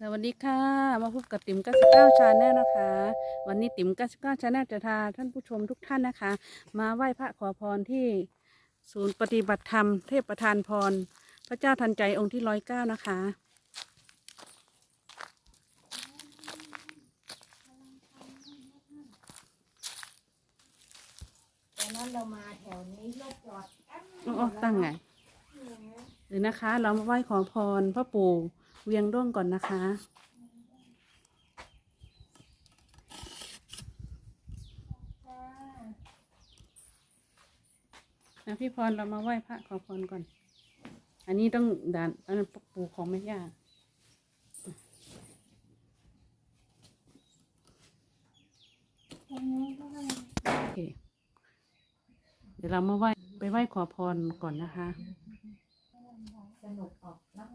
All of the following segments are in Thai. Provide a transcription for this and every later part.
สวัสดีค่ะ มาพบกับติ๋ม99ชาแนลนะคะ วันนี้ติ๋ม99ชาแนลจะพาท่านผู้ชมทุกท่านนะคะ มาไหว้พระขอพรที่ศูนย์ปฏิบัติธรรมเทพประธานพร พระเจ้าทันใจองค์ที่ร้อยเก้านะคะ ตอนนั้นเรามาแถวนี้รถจอดอ๋อตั้งไงหรือนะคะ เรามาไหว้ขอพรพ่อปู่ เวียงร่วงก่อนนะคะ นะพี่พรเรามาไหว้พระขอพรก่อน อันนี้ต้องด่านอันนั้นปู่ของแม่ย่าโอเค เดี๋ยวเรามาไหว้ไปไหว้ขอพรก่อนนะคะ สนุกออกนะ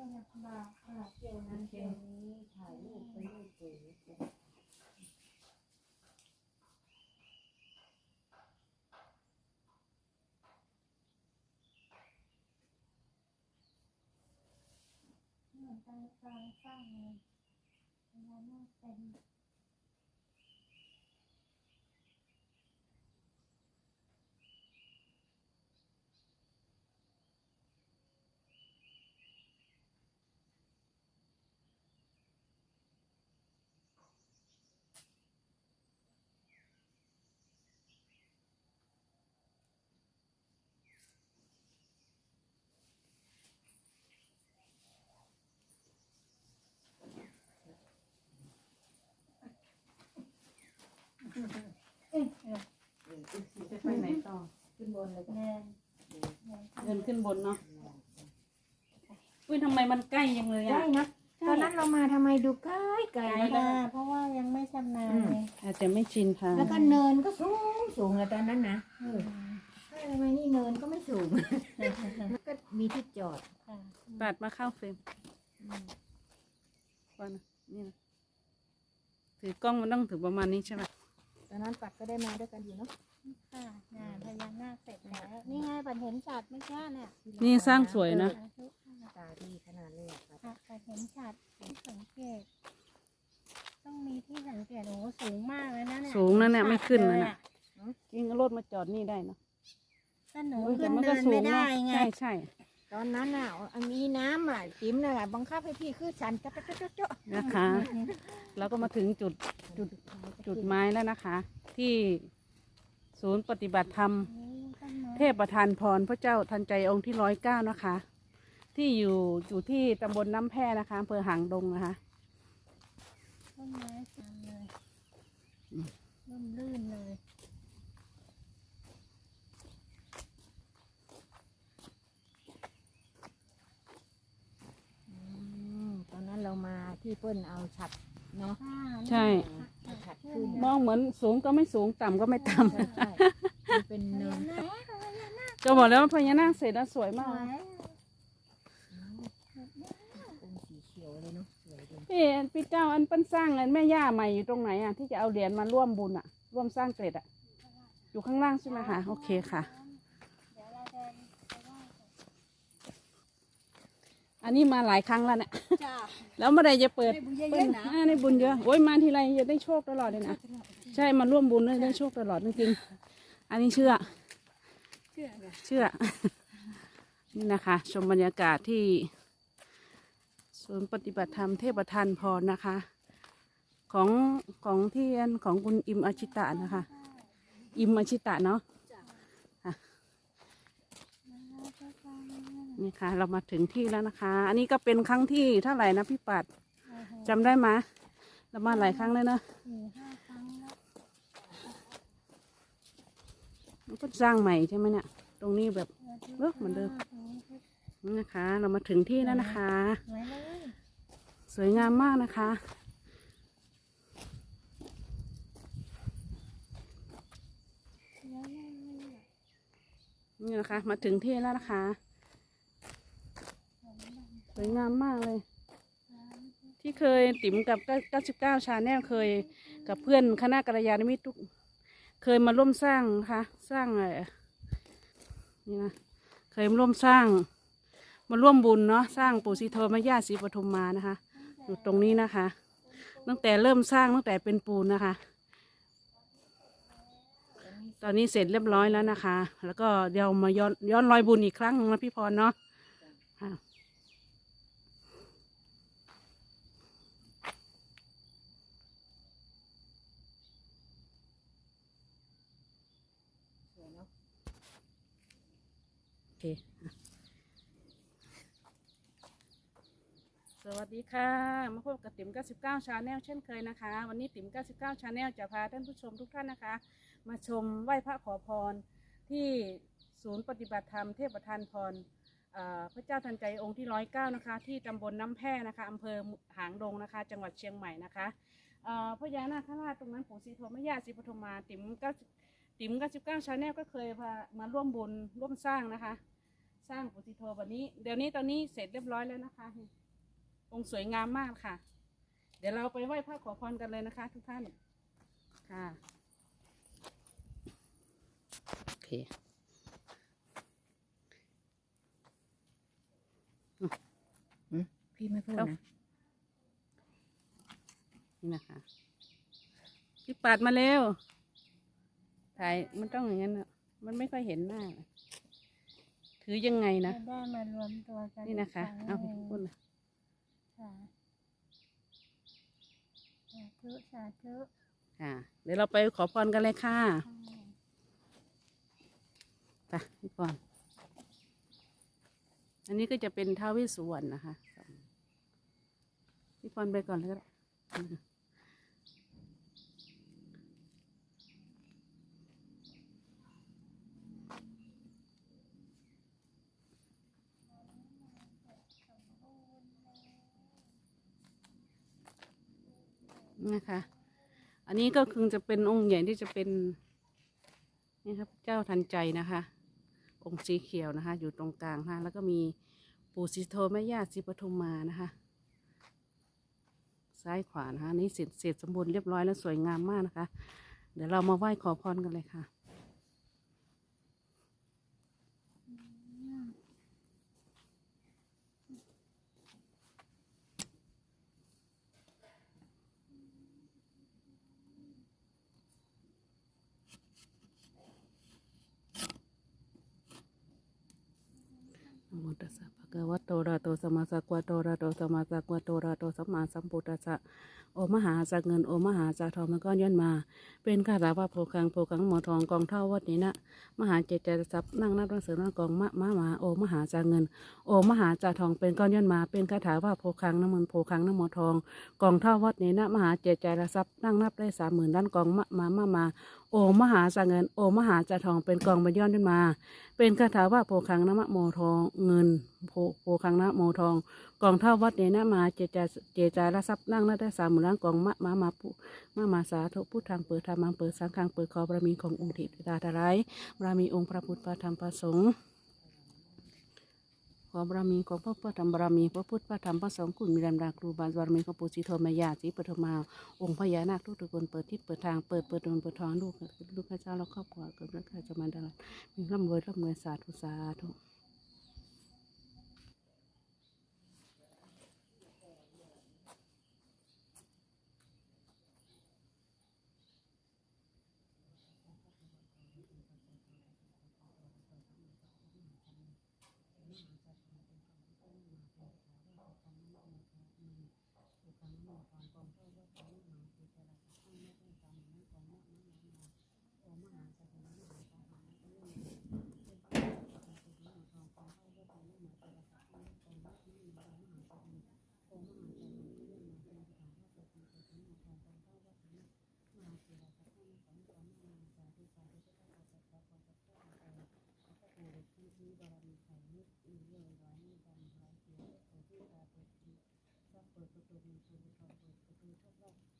ลำบากค่ะเดี๋ยวนั้นเดี๋ยวนี้ถ่ายรูปไปรูปสวยเหมือนการกลางสร้างเลยเวลาหน้าเต็ม จะไปไหนต่อ ขึ้ นบนเลยแน่เดินขึ้นบนเนาะอุ้ยทำไมมันใกล้ยังเลยได้อะนะตอนนั้นเรามาทำไมดูใกล้ไกลไกลนะค่ะเพราะว่ายังไม่ชำนาญไงอาจจะไม่ชินทางแล้วก็เนินก็สูงสูงอะตอนนั้นนะเออเฮ้ยทำไมนี่เนินก็ไม่สูง แล้วก็มีที่จอดค่ะตัดมาเข้าเฟรมก่อนนะนี่นะถือกล้องมันต้องถือประมาณนี้ใช่ไหมตอนนั้นปัดก็ได้มาด้วยกันอยู่เนาะ ค่ะงานพญานาคเสร็จแล้ว นี่ไงปันเห็นฉัดเมื่อกี้เนี่ยนี่สร้างสวยนะ สาธุค่ะตาดีขนาดเลยอะครับค่ะปันเห็นฉัดที่สังเกต ต้องมีที่สังเกตโอ้โหสูงมากเลยนะเนี่ยสูงนะเนี่ยไม่ขึ้นนะเลเนี่ยจริงรถมาจอดนี่ได้เนอะแต่หนูอุ๊ยขึ้นมัเดินไม่ได้เนอะไง ใช่ใช่ตอนนั้นน่ะมีน้ำอะจิ๋มน่ะบังคับให้พี่ขึ้นชันจ๊ะจ๊ะจ๊ะจ๊ะนะคะ แล้วก็มาถึงจุดจุดจุดไม้แล้วนะคะ ที่ ศูนย์ปฏิบัติธรรม เทพประธานพรพระเจ้าทันใจองค์ที่ร้อยเก้านะคะ ที่อยู่อยู่ที่ตำบลน้ำแพนะคะอำเภอหางดงนะคะต้นไม้สวยเลยอืมร่มรื่นเลยอืมตอนนั้นเรามาที่เปิ้ลเอาฉัด เนาะค่ะใช่เอาฉัดขึ้นมองเหมือนสูงก็ไม่สูงต่ำก็ไม่ต่ใช่ใช่มันเป็นเนินไหนำก็บอกแล้วว่าพญานาคเสร็จแล้วสวยสมากวยองค์สีเขียวเลยเนาะสวยดีพี่พี่เจ้าอันปั้นสร้างอันแม่ย่าใหม่อยู่ตรงไหนอะที่จะเอาเหรียญมาร่วมบุญอะ ร่วมสร้างเกร็ดอะ อยู่ข้างล่างใช่ไหมคะโอเคค่ะ เดี๋ยวเราเดินไปไหว้ก่อน อันนี้มาหลายครั้งแล้วเนี่ยจ้า แล้วเมื่อไรจะเปิดได้บุญเยอะๆเปิดนะอ่าในบุญเยอะโอ้ยมาทีไรจะได้โชคตลอดเลยนะใช่มาร่วมบุญเลยได้โชคตลอดจริงๆอันนี้เชื่อ เชื่อค่ะเชื่อ นี่นะคะ ชมบรรยากาศที่ศูนย์ปฏิบัติธรรมเทพประธานพรนะคะ ของของที่อันของคุณอิมอาชิตะนะคะ อิมอาชิตะเนาะค่ะ นี่ค่ะ เรามาถึงที่แล้วนะคะ อันนี้ก็เป็นครั้งที่เท่าไหร่นะพี่ปัดจำได้ไหมเรามาหลายครั้งเลยเนาะสี่ห้าครั้งแล้วมันก็สร้างใหม่ใช่ไหมเนี่ย ตรงนี้แบบเออเหมือนเดิม นี่นะคะ เรามาถึงที่แล้วนะคะสวยเลยสวยงามมากนะคะสวยเลย นี่นะคะ มาถึงที่แล้วนะคะส วยงามมากเลย ที่เคยติ๋มกับ 99 ชาแนลเคยกับเพื่อนคณะกัลยาณมิตรทุก เคยมาร่วมสร้างนะคะสร้างเอ่อนี่นะเคยมาร่วมสร้างมาร่วมบุญเนาะสร้างปู่ศรีโทแม่ย่าศรีปทุมมานะคะ อยู่ตรงนี้นะคะ ตั้งแต่เริ่มสร้างตั้งแต่เป็นปูนนะคะ ตอนนี้เสร็จเรียบร้อยแล้วนะคะ แล้วก็เดี๋ยวมาย้อนย้อนรอยบุญอีกครั้งนะพี่พรเนาะค่ะ สวยเนาะ โอ เค สวัสดีค่ะ มาพบกับติ๋ม99ชาแนลเช่นเคยนะคะ วันนี้ติ๋ม99ชาแนลจะพาท่านผู้ชมทุกท่านนะคะ มาชมไหว้พระขอพรที่ศูนย์ปฏิบัติธรรมเทพประธานพรพระเจ้าทันใจองค์ที่ร้อยเก้านะคะ ที่ตำบลน้ำแพร่นะคะอำเภอหางดงนะคะ จังหวัดเชียงใหม่นะคะพญานาคข้างหน้าตรงนั้นปู่ศรีโทมยาศรีปทุมมาติ๋มเก้าติ๋ม99ชาแนลก็เคยพามาร่วมบุญร่วมสร้างนะคะ สร้างปู่ศรีโทวันนี้ เดี๋ยวนี้ตอนนี้เสร็จเรียบร้อยแล้วนะคะองค์สวยงามมากค่ะ เดี๋ยวเราไปไหว้พระขอพรกันเลยนะคะ ทุกท่านค่ะโอเคพี่ไม่พูดครับนะนี่นะคะพี่ปัดมาเร็วถ่ายมันต้องอย่างนั้นน่ะมันไม่ค่อยเห็นหน้า ถือยังไงนะจะได้มารวมตัวกันนี่นะคะกเอาครั้งหพูดนึ่งนะค่ะสาธุสาธุค่ะ เดี๋ยวเราไปขอพรกันเลยค่ะค่ะ ไปพี่พรอันนี้ก็จะเป็นท้าวเวสสุวรรณนะคะพี่พรไปก่อนเลยก็ได้ นะคะ อันนี้ก็คือจะเป็นองค์ใหญ่ที่จะเป็นนี่ครับเจ้าทันใจนะคะ องค์สีเขียวนะคะ อยู่ตรงกลางนะะแล้วก็มีปู่สิโทแม่ย่าสิปทุมมานะคะ ซ้ายขวานะคะนนี่เสร็จเสร็จสมบูรณ์เรียบร้อยแล้วสวยงามมากนะคะ เดี๋ยวเรามาไหว้ขอพรกันเลยค่ะ นะโมตัสสะวะโตระโตสมาสัมพุทโตระโตสมาสัมพุทโตระโตสัมมาสัมพุทธัสสะโอมหาจากเงินโอมหาจากทองมันก้อนย้อนมา เป็นข้าราว่าโภคังโภคังหมอทองกองเท่าวัดนี้นะมหาเจเจตทรัพย์นั่งนับหนังสือนั่งกองมะมะมาโอมหาจากเงิน โอมหาจากทองเป็นก้อนย้อนมา เป็นคาถาว่าโภคังน้ำมันโภคังน้ำหมอทอง กองเท่าวัดนี้นะมหาเจเจตทรัพย์นั่งนับได้สามหมื่นด้านกองมะมามะมาโอมหาจากเงิน โอมหาจากทองเป็นกองบรรย้อนขึ้นมา เป็นคาถาว่าโพคังนะมะโมทองเงิน โพโพคังนะโมทอง กองเท่าวัดเนนะมาเจจาเจจาระทรัพย์นั่งนาได้สามหมื่นล้านกองมะมามาปุมามาสาธุพุทธังเปิดธรรมังเปิดสังฆังเปิดขอบารมีขององค์เทพดาทรายบารมีองค์พระพุทธพระธรรมพระสงฆ์ขอบารมีของพระพุทธธรรมบารมีพระพุทธพระธรรมพระสงฆ์คุณมีแรงดาครูบาบารมีของปู่ศรีโทมายาศรีปฐมาองค์พญานาคทุกตระกูลเปิดทิศเปิดทางเปิดเปิดดวงเปิดทองลูกลูกข้าเจ้าและครอบครัวเกิดเรื่องข้าจะมาดลอดมีร่ำรวยร่ำรวยสาธุสาธุ ของโทษว่มหาจะรักษาไม่ได้ตามนั้องมอนั้นมมันยของหาก็มมีนอาตจะรักษาไมต้องมอนั้นมาองมาสัว์านั้นต่อมก็นะที่สุงขงกษได้ขต่สม่ต้องปำเห้าของพยุ่งนิาน Thank you.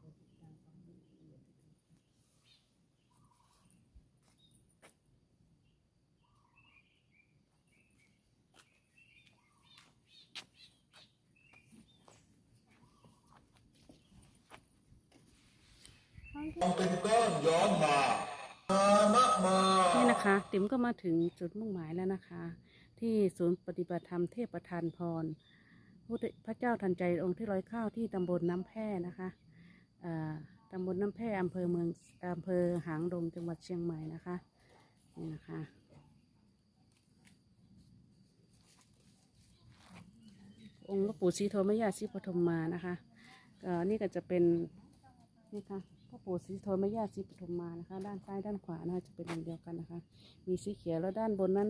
มามามะมานี่นะคะ ติ๋มก็มาถึงจุดมุ่งหมายแล้วนะคะ ที่ศูนย์ปฏิบัติธรรมเทพประธานพรพระเจ้าทันใจองค์ที่ร้อยข้าวที่ตำบลน้ำแพร่นะคะตำบลน้ำแพร่อำเภอเมืองอำเภอหางดงจังหวัดเชียงใหม่นะคะนี่นะคะองค์หลวงปู่ศรีโทมยาศรีปฐมมานะคะนี่ก็จะเป็นนี่ค่ะ พ่อปู่ศรีโทมยาศรีปฐมมานะคะ ด้านซ้ายด้านขวานะคะจะเป็นอย่างเดียวกันนะคะ มีสีเขียวแล้วด้านบนนั้น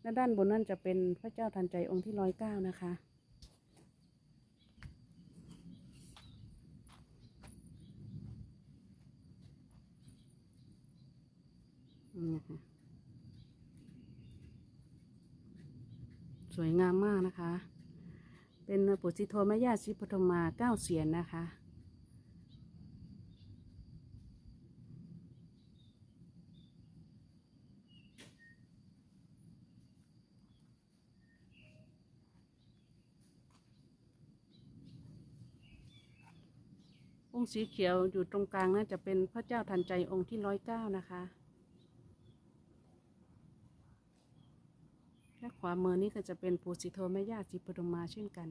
และด้านบนนั้นจะเป็นพระเจ้าทันใจองค์ที่ร้อยเก้านะคะ สวยงามมากนะคะ เป็นปุสิโทมยาชิปฐมาเก้าเสียนนะคะ องค์สีเขียวอยู่ตรงกลางน่าจะเป็นพระเจ้าทันใจองค์ที่ร้อยเก้านะคะและขวามือนี้ก็จะเป็นปูสิโทแม่ย่าจิปฐุมมาเช่นกัน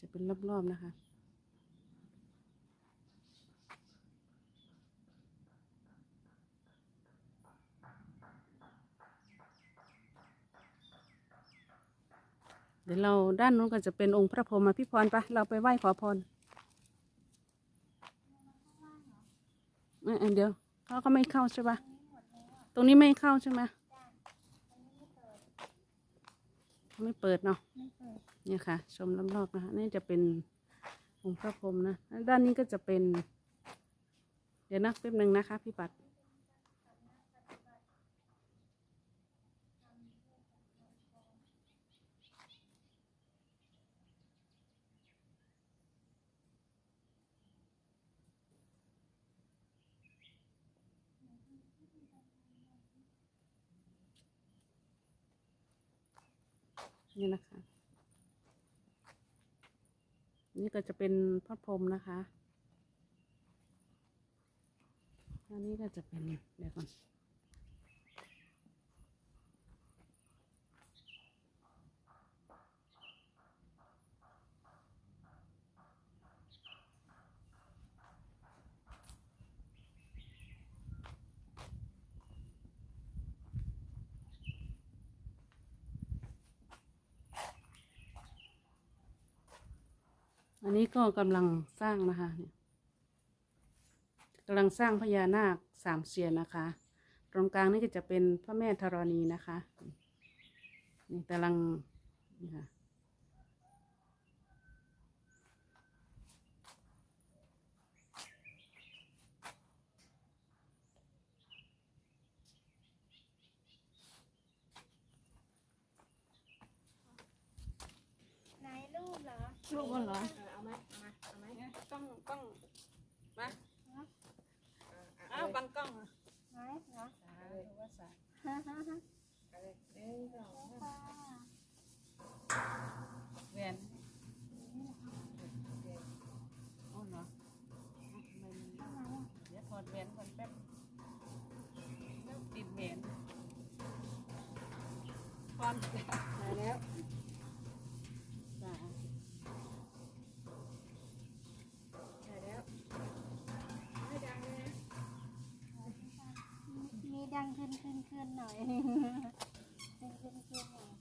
จะเป็นรอบๆนะคะ เดี๋ยวเราด้านนู้นก็จะเป็นองค์พระพรหมพิพรไปะเราไปไหว้ขอพรเอ้ยเดี๋ยวเขาก็ไม่เข้าใช่ปะตรงนี้ไม่เข้าใช่ไหมไม่เปิดเนาะเนี่ยค่ะ ชมรอบๆนะคะนี่จะเป็นองค์พระพรหมนะ ด้านนี้ก็จะเป็น เดี๋ยวนะแป๊บหนึ่งนะคะ พี่ปัด นี่นะคะ นี่ก็จะเป็นพัดพรมนะคะอันนี้ก็จะเป็นเดี๋ยวก่อน อันนี้ก็กำลังสร้างนะคะเนี่ยกำลังสร้างพญานาคสามเสียนนะคะ ตรงกลางนี่ก็จะเป็นพระแม่ธรณีนะคะ นี่กำลังนี่ค่ะไหนรูปเหรอรูปมันเหรอ เอาไหมต้องต้องมาอ้าวบังกล้องไหนเหรอดูว่าสาฮ่าฮ่าฮ่าเอาเลยหนึ่งสองสามแหวนโอ้เหรออะทำไมมันเดี๋ยวถอดแหวนก่อนแป๊บแล้วติดแหวนก่อนจ้ะมาแล้ว จ้ะ มาแล้วไม่ดังเลยนะ มีดัง ขึ้นหน่อยขึ้นขึ้นขึ้นหน่อย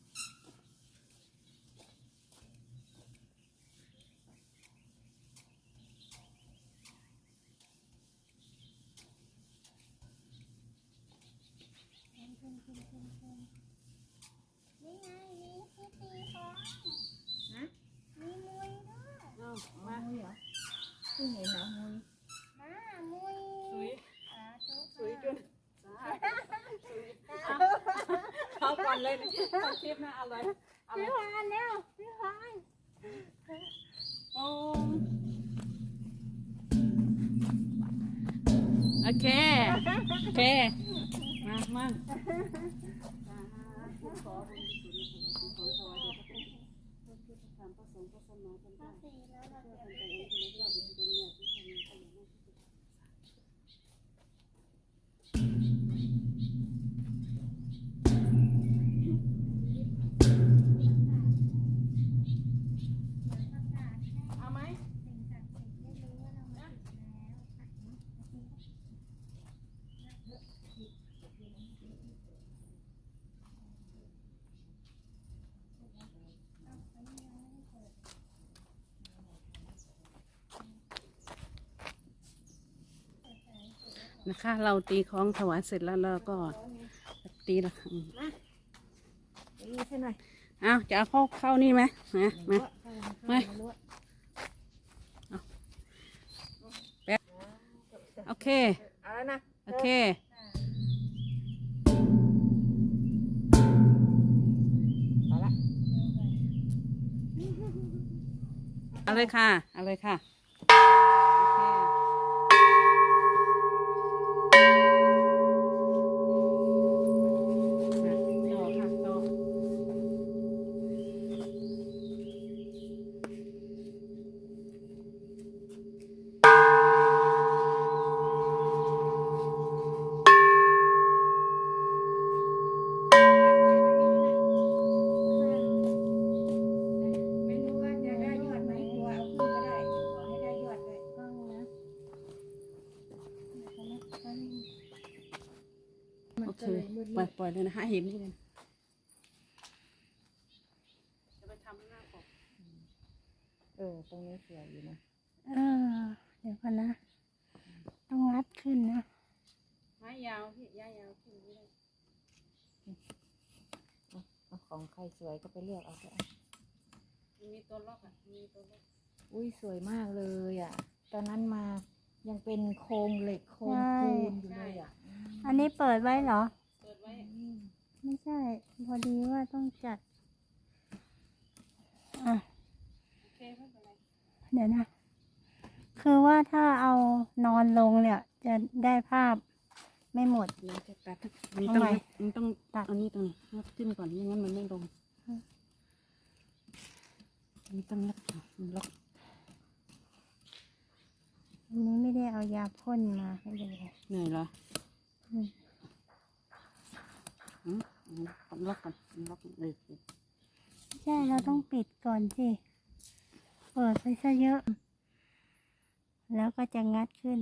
ขึ้นขึ้นขึ้นขึ้นไงมีที่ตีของ นะ มีมวยด้วย เอา มา มา มุยเหรอเพิ่งเห็นเหรอมุย มามวย สวย สาธุ สวยจ ค่ะ นเอาก่อนเลยต้ องคลิปนะเอาเลยเอาเลพี่ยพานแล้วพี่พานโอ้โอเค โอเค มามาขอบุญกุศลของถวายแด่พระพุทธพระธรรมพระสงฆ์พระสมณพระถ้าเจ้าสีแล้วเราเพื่อจะ นะคะ เราตีของถวายเสร็จแล้วเราก็ตีละครั้งเดี๋ยวรีบให้หน่อยอ้าวจะเอาเข้าเข้านี่ไหมนะมาเข้ามาไม่เข้ามาลวดโอเคเอาแล้วนะโอเคพอละเอาเลยค่ะเอาเลยค่ะ อยปล่อยเลยนะคะเห็นนี่เลยจะไปทำหน้าปกเออตรงนี้สวยอยู่นะเออ เดี๋ยวก่อนนะ ต้องรัดขึ้นนะไม้ยาวพี่ย่ายาวขึ้นไม่ได้เอาของใครสวยก็ไปเลือกเอาเถอะมันมีตัวล็อกอะมีตัวล็อกอุ้ยสวยมากเลยอะ ตอนนั้นมายังเป็นโครงเหล็กโครงปูนอยู่เลยอะ อันนี้เปิดไว้เหรอ เปิดไว้ อืม ไม่ใช่ พอดีว่าต้องจัด อะ เดี๋ยวนะ คือว่าถ้าเอานอนลงเนี่ย จะได้ภาพไม่หมดเดี๋ยวจะตัดมันต้องใหม่มันต้องตัดอันนี้ตรงนี้งัดขึ้นก่อนไม่งั้นมันไม่ลงอันนี้ต้องล็อกมันล็อกเอายาพ่นมาให้ดูเหนื่อยเหรออืมอืม ล็อกก่อนล็อกเลยใช่เราต้องปิดก่อนสิเปิดไปซะเยอะ แล้วก็จะงัดขึ้น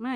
ไม่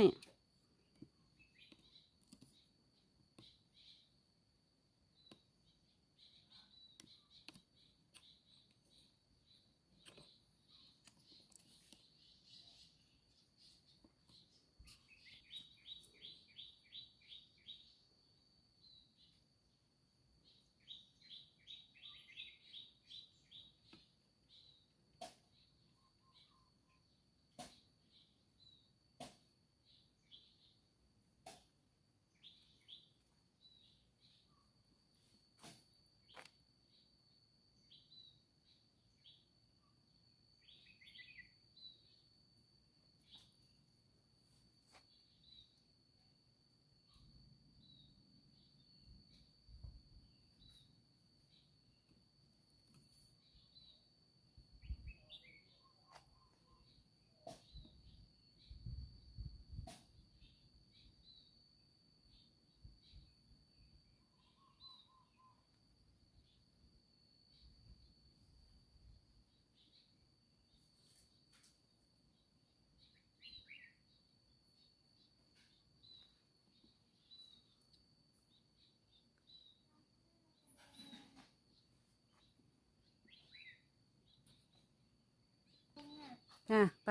อะไป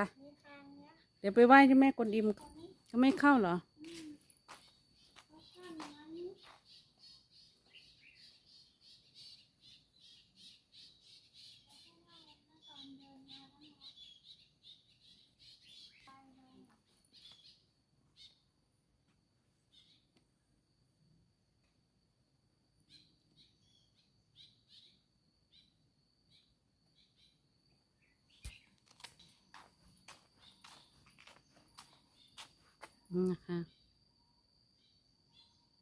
เดี๋ยวไปไหว้เจ้าแม่กวนอิมจะไม่เข้าเหรอ นี่นะคะ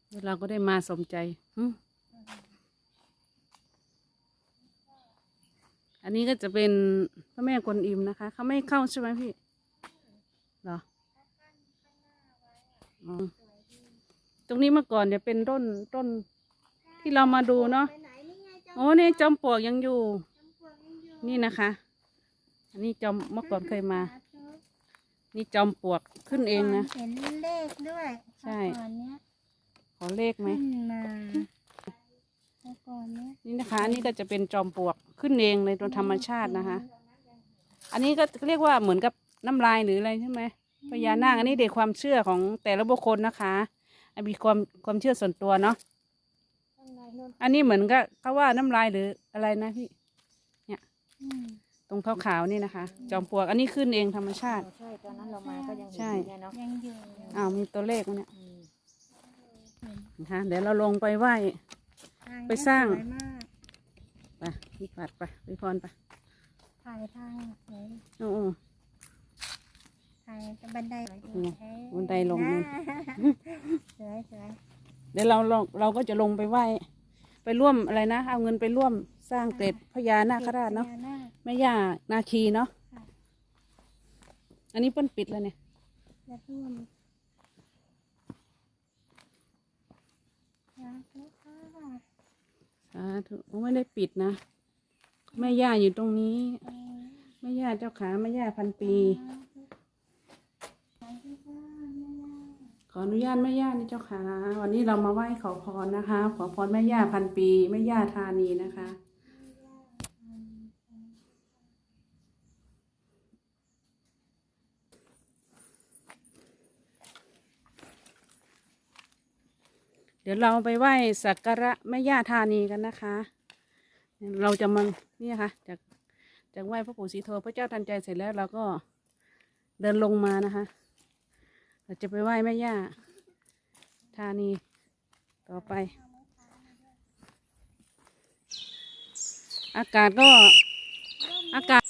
แล้วเราก็ได้มาสมใจอืมอันนี้ก็จะเป็นพระแม่กวนอิมนะคะเขาไม่เข้าใช่ไหมพี่เหรออ๋อตรงนี้เมื่อก่อนเนี่ยเป็นต้นต้นที่เรามาดูเนาะไปไหนนี่ไงจอมโอ้นี่จอมปลวกยังอยู่ปลวกยังอยู่ นี่นะคะ อันนี้จอมเมื่อก่อนเคยมาสธุ นี่จอมปลวกขึ้นเองนะ เห็นเลขด้วยใช่เมื่อก่อนเนี้ยขอเลขไหม ขึ้นมาเมื่อก่อนเนี้ยนี่นะคะ อันนี้ก็จะเป็นจอมปลวกขึ้นเองเลยโดยธรรมชาตินะคะ อันนี้ก็เรียกว่าเหมือนกับน้ำลายหรืออะไรใช่ไหมพญานาคอันนี้เด็กความเชื่อของแต่ละบุคคลนะคะอันมีความความเชื่อส่วนตัวเนาะข้างในนู่นอันนี้เหมือนกับเขาว่าน้ำลายหรืออะไรนะพี่ อืมต รงขาวๆนี่นะคะ จอมปลวก อันนี้ขึ้นเองธรรมชาติ ใช่ตอนนั้นเรามาก็ยังใช่เห็นอยู่เนี่ยเนาะยังอยู่อ้าวมีตัวเลขมั้ยเนี่ยอืมนะคะเดี๋ยวเราลงไปไหว้ทางไปสร้างสวยมากไปพี่ปัดไปพี่พรไปถ่ายทางสวยโอ้โหถ่ายบันไดนี่ไงเอ๊ะบันไดลงนี่สวยสวยเดี๋ยวเราลงเราก็จะลงไปไหว้ ไปร่วมอะไรนะ เอาเงินไปร่วมสร้างเกร็ดพญานาคราชเนาะพญค แม่ย่านาคีเนาะค่ะ อันนี้เปิ้นปิดแล้วเนี่ย และร่วมสาธุค่ะสาธุโอ้ไม่ได้ปิดนะแม่ย่าอยู่ตรงนี้เออแม่ย่าเจ้าขาแม่ย่าพันปีสาธุค่ะแม่ย่าขออนุญาตแม่ย่านี่เจ้าขาวันนี้เรามาไหว้ขอพรนะคะ ขอพรแม่ย่าพันปีแม่ย่าธานีนะคะ แม่ย่า เดี๋ยวเราไปไหว้สักการะแม่ย่าธานีกันนะคะ เราจะมานี่ค่ะจากจากไหว้พระปู่ศรีโทพระเจ้าทันใจเสร็จแล้วเราก็เดินลงมานะคะ เราจะไปไหว้แม่ย่าธานีต่อไป อากาศก็อากาศ